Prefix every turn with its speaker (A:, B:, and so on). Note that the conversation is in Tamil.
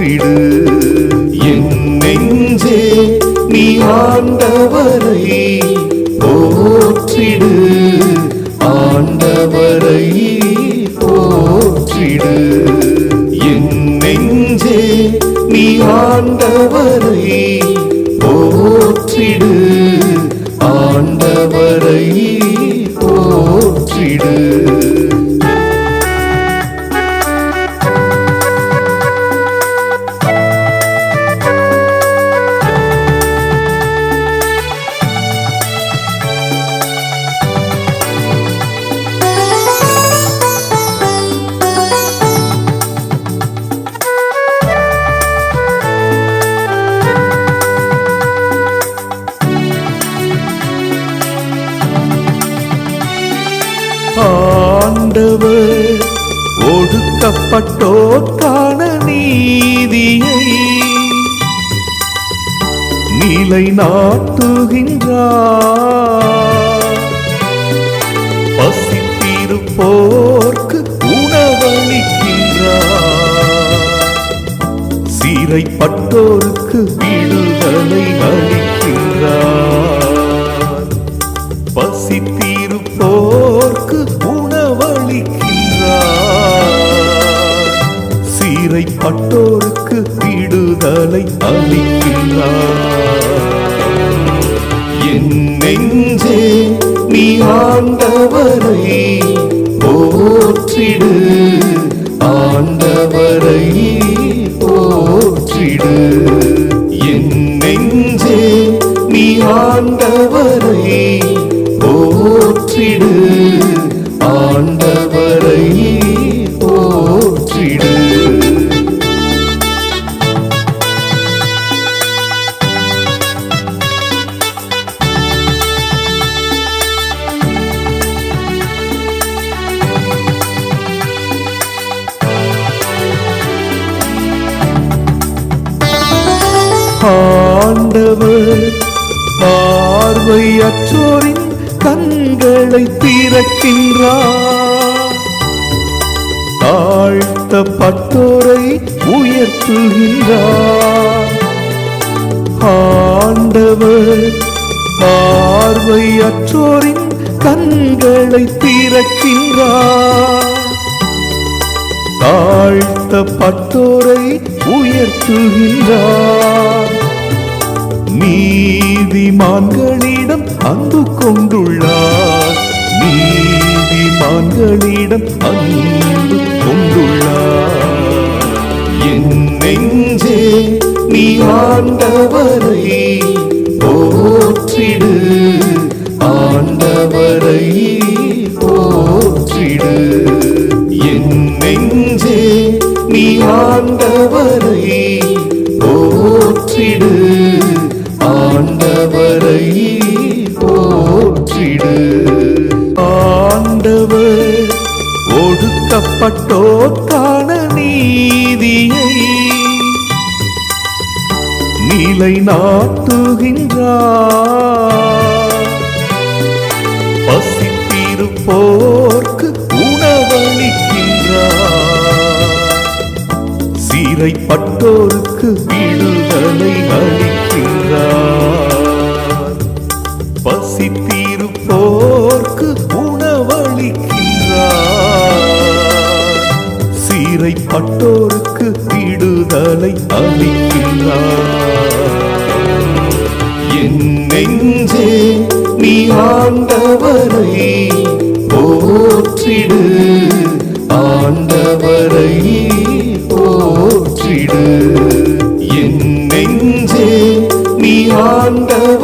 A: போற்றிடு என் நெஞ்சே நீ ஆண்டவரை போற்றிடு. ஆண்டவரை போற்றிடு. என் நெஞ்சே நீ ஆண்டவரை போற்றிடு. ஆண்டவர் ஒடுக்கப்பட்டோர்க்கான நீதியை நிலை நாட்டுகின்றார். பசித்திருப்போர்க்கு உணவளிக்கின்றார். சீரைப்பட்டோருக்கு விடுதலை அளிக்கின்றார். பசித்தீருப்போர்க்கு கண்களை அளிக்கின்றார் என் நெஞ்சே நீ ஆண்டவரை போற்றிடு. ஆண்டவரை போற்றிடு. என் நெஞ்சே நீ ஆண்டவரை ஆண்டவர் பார்வையற்றோரின் கண்களை திறக்கின்றார். தாழ்த்தப்பட்டோரை உயர்த்துகின்றார். ஆண்டவர் பார்வையற்றோரின் கண்களை திறக்கின்றார். தாழ்த்தப்பட்டோரை உயர்த்துகின்றார். நீதிமான்களிடம் அன்பு கொண்டுள்ளார். நீதிமான்களிடம் அன்பு கொண்டுள்ளார். என் நெஞ்சே நீ ஆண்டவரை போற்றிடு. ஆண்டவரை போற்றிடு. ஆண்டவரை போற்றிடு. ஆண்டவர் ஒடுக்கப்பட்டோர்க்கான நீதியை நிலை நாட்டுகின்றார் பசித்திருப்போ சிறைப்பட்டோருக்கு விடுதலை அளிக்கின்றார். பசி தீர்ப்போர்க்கு உணவளிக்கின்றார். சிறைப்பட்டோருக்கு விடுதலை அளிக்கின்றார். என் நெஞ்சே நீ ஆண்டவரை போற்றிடு. ஆண்டவர்